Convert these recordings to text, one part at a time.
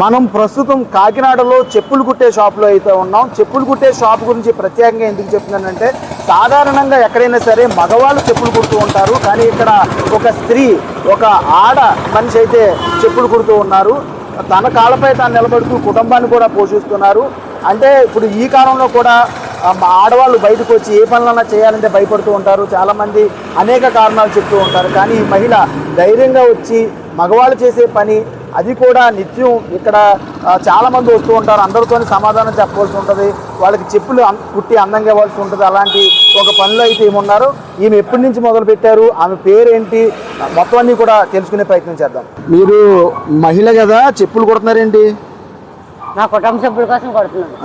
మనం ప్రస్తుతం కాకినాడలో చెప్పులు కుట్టే షాప్లో అయితే ఉన్నాం. చెప్పులు కుట్టే షాప్ గురించి ప్రత్యేకంగా ఎందుకు చెప్తున్నానంటే సాధారణంగా ఎక్కడైనా సరే మగవాళ్ళు చెప్పులు కుడుతూ ఉంటారు. కానీ ఇక్కడ ఒక స్త్రీ ఒక ఆడ మనిషి అయితే చెప్పులు కుడుతూ ఉన్నారు. తన కాళ్ళపై తాను నిలబడుతూ కుటుంబాన్ని కూడా పోషిస్తున్నారు. అంటే ఇప్పుడు ఈ కాలంలో కూడా మా ఆడవాళ్ళు బయటకు వచ్చి ఏ పనులన్నా చేయాలంటే భయపడుతూ ఉంటారు. చాలామంది అనేక కారణాలు చెప్తూ ఉంటారు. కానీ ఈ మహిళ ధైర్యంగా వచ్చి మగవాళ్ళు చేసే పని అది కూడా నిత్యం ఇక్కడ ఆ, చాలా మంది వస్తూ ఉంటారు. అందరితో సమాధానం చెప్పవలసి ఉంటుంది. వాళ్ళకి చెప్పులు కుట్టి అందంగా ఇవ్వాల్సి ఉంటుంది. అలాంటి ఒక పనిలో అయితే ఏమున్నారు? ఈమె ఎప్పటి నుంచి మొదలు పెట్టారు ఆమె పేరేంటి? మొత్తం అన్ని కూడా తెలుసుకునే ప్రయత్నం చేద్దాం. మీరు మహిళ కదా చెప్పులు కుడుతున్నారేంటి? నా కుటుంబ సభ్యుల కోసం కొడుతున్నాను.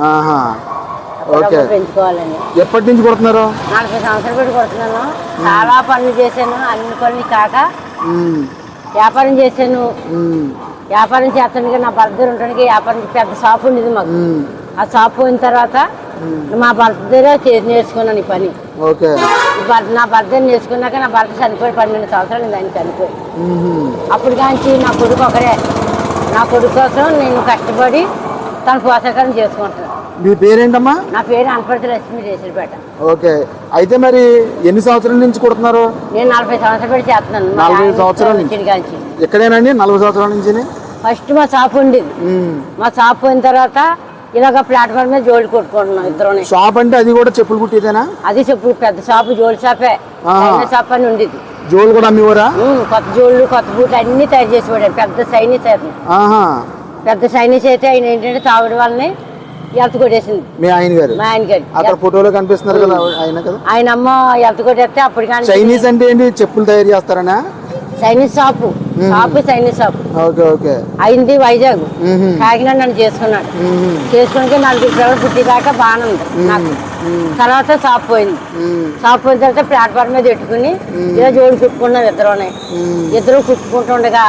ఓకే. పెంచుకోవాలని. ఎప్పటి నుంచి కుడుతున్నారు? నలభై సంవత్సరాలు పెట్టి కొడుతున్నాను. చాలా పనులు చేశాను. అన్ని పనులు కాక. వ్యాపారం చేశాను. వ్యాపారం చేస్తానికి నా దగ్గర ఉండడానికి వ్యాపారం పెద్ద షాప్ ఉండేది మాకు. ఆ షాప్ పోయిన తర్వాత మా చే- నేర్చుకున్నాను ఈ పని. ఓకే. నా దగ్గర నేర్చుకున్నాక నా భర్త చనిపోయి పన్నెండు సంవత్సరాలు నేను ఆయన చనిపోయి. అప్పుడు కాంచి నా కొడుకు ఒకడే నా కొడుకు కోసం నేను కష్టపడి తన పోషకాలను చేసుకుంటున్నాను. మీ పేరేంటమ్మా? నా పేరు అనపర్తి లక్ష్మి రేసిరిపేట ఓకే. అయితే మరి ఎన్ని సంవత్సరాల నుంచి కుడుతున్నారు? నేను నలభై సంవత్సరాలు పెట్టి చేస్తున్నాను. నలభై సంవత్సరాల నుంచి? ఎక్కడేనండి నలభై సంవత్సరాల నుంచి ఫస్ట్ మా షాప్ ఉండేది. మా షాప్ పోయిన తర్వాత ఇలాగ ప్లాట్ఫామ్ మీద జోడి కొట్టుకుంటున్నాం ఇద్దరుని షాప్ అంటే అది కూడా చెప్పులు కుట్టేదేనా? అది చెప్పు పెద్ద షాపు జోడి షాపే. షాప్ అని ఉండేది జోలు కూడా అమ్మేవారా? కొత్త జోళ్ళు కొత్త బూట్లు అన్ని తయారు చేసి పెద్ద సైనీస్ పెద్ద సైనీస్ అయితే ఆయన ఏంటంటే తాగుడు వల్లనే ఎలత కొట్టేసింది. మీ ఆయన గారు? మా ఆయన గారి. అక్కడ ఫోటోలో కనిపిస్తున్నారు కదా ఆయన కదా? ఆయన అమ్మ ఎలత కొట్టేస్తే అప్పుడు కానీ చైనీస్ అంటే ఏంటి? చెప్పులు తయారు చేస్తారనా? Chinese shop shop Chinese shop okay okay. అయింది వైజాగ్. కాకినాడ నన్ను చేసుకున్నాడు. మ్మ్. చేసుకుని నలుగురు పిల్లలు పుట్టిదాకా బాగానే ఉంది నాకు తర్వాత షాప్ పోయింది. షాప్ పోయిన తర్వాత ప్లాట్ఫామ్ మీద పెట్టుకుని ఇలా జోడు కుట్టుకున్నాం ఇద్దరునే. ఇద్దరు కుట్టుకుంటుండగా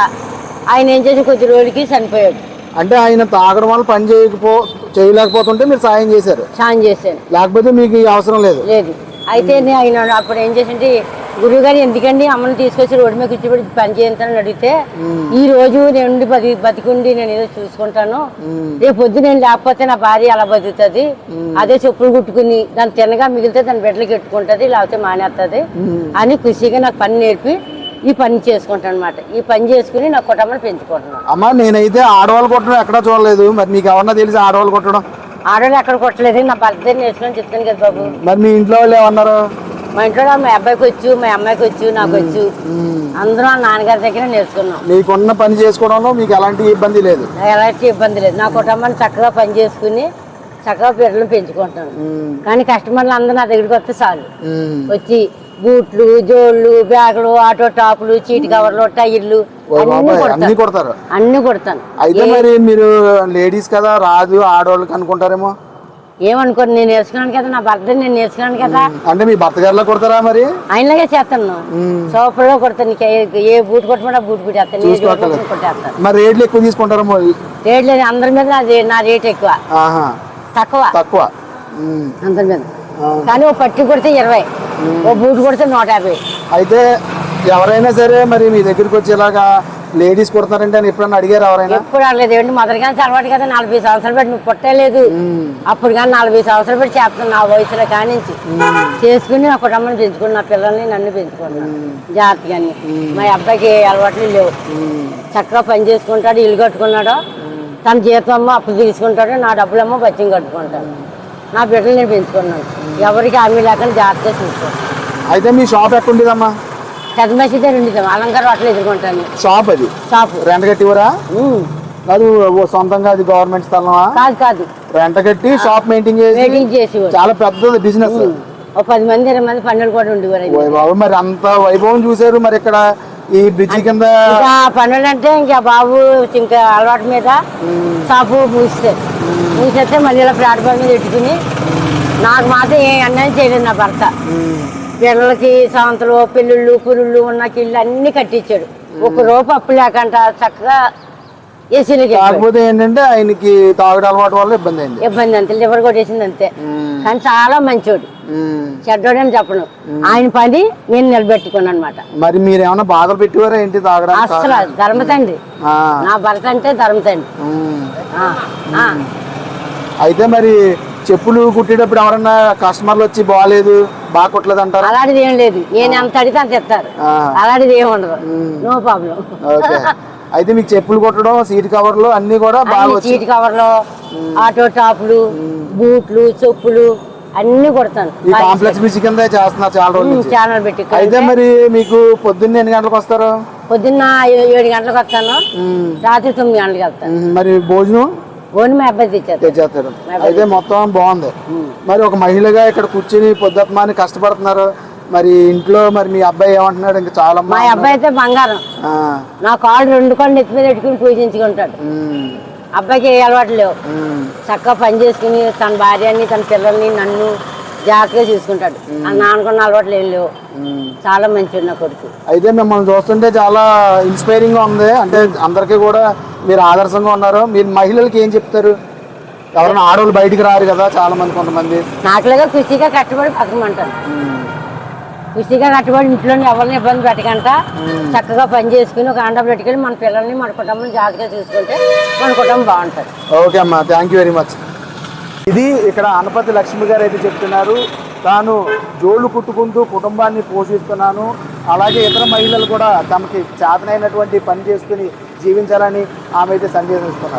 ఆయన ఏం చేసి కొద్ది రోజులకి చనిపోయాడు. అంటే ఆయన తాగడం వల్ల పని చేయకపో చేయలేకపోతుంటే మీరు సాయం చేశారు? సాయం చేశాను లేకపోతే మీకు అవసరం లేదు? లేదు. అయితే నేను ఆయన అప్పుడు ఏం చేసింది గురువు గారు ఎందుకండి అమ్మని తీసుకొచ్చి రోడ్డు మీద కూర్చోబెట్టి పని చేయించాలని అడిగితే ఈ రోజు నేను బతి బతికుండి నేను ఏదో చూసుకుంటాను రేపు పొద్దు నేను లేకపోతే నా భార్య అలా బతుకుతుంది. అదే చెప్పులు కుట్టుకుని దాన్ని తినగా మిగిలితే దాని బిడ్డలకి ఎట్టుకుంటది లేకపోతే మానేస్తుంది అని ఖుషిగా నాకు పని నేర్పి ఈ పని చేసుకుంటాను అనమాట ఈ పని చేసుకుని నా కుటుంబాన్ని పెంచుకుంటున్నాను. అమ్మ నేనైతే ఆడవాళ్ళు కొట్టడం ఎక్కడా చూడలేదు. మరి మీకు ఎవరన్నా తెలిసి ఆడవాళ్ళు కొట్టడం? ఆడవాళ్ళు ఎక్కడ కొట్టలేదు నా భర్త నేర్చుకుని చెప్తాను కదా బాబు. మరి మీ ఇంట్లో వాళ్ళు ఏమన్నారు? మా ఇంట్లో మా అబ్బాయికి వచ్చు మా అమ్మాయికి వచ్చు నాకు వచ్చు. అందరూ నాన్నగారి దగ్గర నేర్చుకున్నాం. మీకున్న పని చేసుకోవడంలో మీకు ఎలాంటి ఇబ్బంది లేదు. ఎలాంటి ఇబ్బంది లేదు. నా కుటుంబాన్ని చక్కగా పని చేసుకుని చక్కగా పిల్లలు పెంచుకుంటాను కానీ కస్టమర్లు అందరూ నా దగ్గరికి వస్తే చాలు. వచ్చి బూట్లు జోళ్ళు బ్యాగులు ఆటో టాపులు చీటి కవర్లు టైర్లు అన్ని కొడతారు. అన్ని కొడతాను. అయితే మరి మీరు లేడీస్ కదా రాదు ఆడవాళ్ళకి అనుకుంటారేమో? ఏమనుకోను నేను నేర్చుకున్నాను కదా నా భర్త నేను నేర్చుకున్నాను కదా. అంటే మీ భర్త గారిలో కొడతారా మరి? ఆయనలాగే చేస్తాను. సోపర్లో కొడతాను ఏ- బూట్ కొట్టమంటే బూట్ కొట్టేస్తాను కొట్టేస్తాను. మరి రేట్లు ఎక్కువ తీసుకుంటారేమో రేట్ లేదు అందరి మీద నా రేట్ ఎక్కువ. ఆహా. తక్కువ. తక్కువ. అందరి మీద. కానీ ఓ పట్టి కొడితే ఇరవై. ఓ బూట్ కొడితే నూట యాభై. అయితే ఎవరైనా సరే మరి మీ దగ్గరికి వచ్చి ఇలాగా లేడీస్ కొడతారంటే అని ఎప్పుడన్నా అడిగారు ఎవరైనా? ఎప్పుడు అడలేదు. ఏంటి మొదటి కానీ అలవాటు కదా నలభై సంవత్సరాలు పెట్టి నువ్వు పుట్టలేదు అప్పుడు కానీ నలభై సంవత్సరాలు పెట్టి చేస్తాను నా వయసులో కానించి. చేసుకుని నా కుటుంబం పెంచుకుని నా పిల్లల్ని నన్ను పెంచుకున్నాను జాగ్రత్తగాని. మా అబ్బాయికి ఏ అలవాట్లు లేవు. చక్కగా పని చేసుకుంటాడు ఇల్లు కట్టుకున్నాడు. తన జీతం అమ్మ అప్పు తీసుకుంటాడు నా డబ్బులేమో బచ్చం కట్టుకుంటాడు. నా బిడ్డలు నేను పెంచుకున్నాను. ఎవరికి హామీ లేకుండా జాగ్రత్తగా చూసుకుంటాను అయితే మీ షాప్ ఎక్కడ ఉండేదమ్మా పెద్ద మసీదే ఉండిద్దాం అలంకార హోటల్ ఎదుర్కొంటాను. షాప్ అది? షాపు. రెంట్ కట్టివరా. కాదు సొంతంగా అది గవర్నమెంట్ స్థలమా? కాదు కాదు. రెంట్ కట్టి షాప్ మెయింటైన్ చేసి వెయిటింగ్ చేసేవారు చాలా పెద్దది బిజినెస్. ఒక పది మంది ఇరవై మంది పన్నెండు కూడా ఉండేవారు. బాబు మరి అంత వైభవం చూసారు మరి ఇక్కడ ఈ బ్రిడ్జి కింద? పన్నెండు అంటే ఇంకా బాబు ఇంకా అలవాటు మీద షాపు మూస్తే మూసేస్తే మళ్ళీ ఇలా ప్లాట్ఫామ్ మీద పెట్టుకుని నాకు మాత్రం ఏ అన్యాయం చేయలేదు నా భర్త. పిల్లలకి సాంతలు పెళ్ళిళ్ళు పురుళ్ళు ఉన్న ఇల్లు అన్ని కట్టించాడు. ఒక రూపాయి అప్పు లేకుండా చక్కగా కాకపోతే ఏంటంటే ఆయనకి తాగుడు అలవాటు వల్ల ఇబ్బంది అయింది. ఇబ్బంది అంతే లివర్ కొట్టేసింది అంతే. కానీ చాలా మంచోడు. ఉమ్. చెడ్డోడని చెప్పను. ఆయన పని నేను నిలబెట్టుకున్నాను అనమాట మరి మీరు ఏమైనా బాధలు పెట్టేవారా ఏంటి తాగడానికి? అసలు ధర్మతండ్రి ఆ, నా భర్త అంటే ఆ. అయితే మరి చెప్పులు కుట్టేటప్పుడు ఎవరన్నా కస్టమర్లు వచ్చి బాగాలేదు బాగా కుట్టలేదు అంటారా? అలాంటిది ఏం లేదు. నేను ఎంత అడిగితే అంత ఇస్తారు. అలాంటిది ఏమి ఉండదు. No problem okay. అయితే మీకు చెప్పులు కుట్టడం సీట్ కవర్లు అన్ని కూడా బాగా చీటి కవర్లు ఆటో టాపులు బూట్లు చెప్పులు అన్ని కొడతాను. ఈ కాంప్లెక్స్ బ్రిడ్జ్ కింద చేస్తున్నారు చాలా రోజుల నుంచి. ఛానల్ పెట్టి. అయితే మరి మీకు పొద్దున్న ఎన్ని గంటలకు వస్తారు? పొద్దున్న ఏడు గంటలకు వస్తాను. రాత్రి తొమ్మిది గంటలకు వెళ్తాను. మరి భోజనం? తెచ్చేస్తారు. అయితే మొత్తం బాగుంది. మరి ఒక మహిళగా ఇక్కడ కూర్చుని పొద్దుత్మాని కష్టపడుతున్నారు. మరి ఇంట్లో మరి మీ అబ్బాయి ఏమంటున్నాడు? ఇంకా చాలా మా అబ్బాయి అయితే బంగారం. నా కాళ్ళు రెండు కాళ్ళు ఎత్తి మీద పెట్టుకుని పూజించుకుంటాడు అబ్బాయికి ఏ అలవాటు లేవు. చక్కగా పని చేసుకుని తన భార్యని తన పిల్లల్ని నన్ను జాగ్రత్తగా చూసుకుంటాడు. నాన్నకున్న అలవాట్లు ఏం లేవు. చాలా మంచిది నా కొడుకు. అయితే మిమ్మల్ని చూస్తుంటే చాలా ఇన్స్పైరింగ్గా ఉంది. అంటే అందరికీ కూడా మీరు ఆదర్శంగా ఉన్నారు. మీరు మహిళలకి ఏం చెప్తారు? ఎవరైనా ఆడవాళ్ళు బయటికి రారు కదా చాలా మంది కొంతమంది. నాకులాగా ఖుషిగా కట్టుబడి బతకమంటాను. ఖుషిగా కట్టుబడి ఇంట్లోని ఎవరిని ఇబ్బంది పెట్టకంట. చక్కగా పని చేసుకుని ఒక అండ పెట్టుకెళ్ళి మన పిల్లల్ని మన కుటుంబం జాగ్రత్తగా చూసుకుంటే మన కుటుంబం బాగుంటుంది. ఓకే అమ్మా. థ్యాంక్ యూ వెరీ మచ్ ఇది ఇక్కడ అనపతి లక్ష్మి గారు అయితే చెప్తున్నారు. తాను జోళ్ళు కుట్టుకుంటూ కుటుంబాన్ని పోషిస్తున్నాను. అలాగే ఇతర మహిళలు కూడా తమకి చేతనైనటువంటి పని చేసుకుని జీవించాలని ఆమె అయితే సందేశిస్తున్నారు.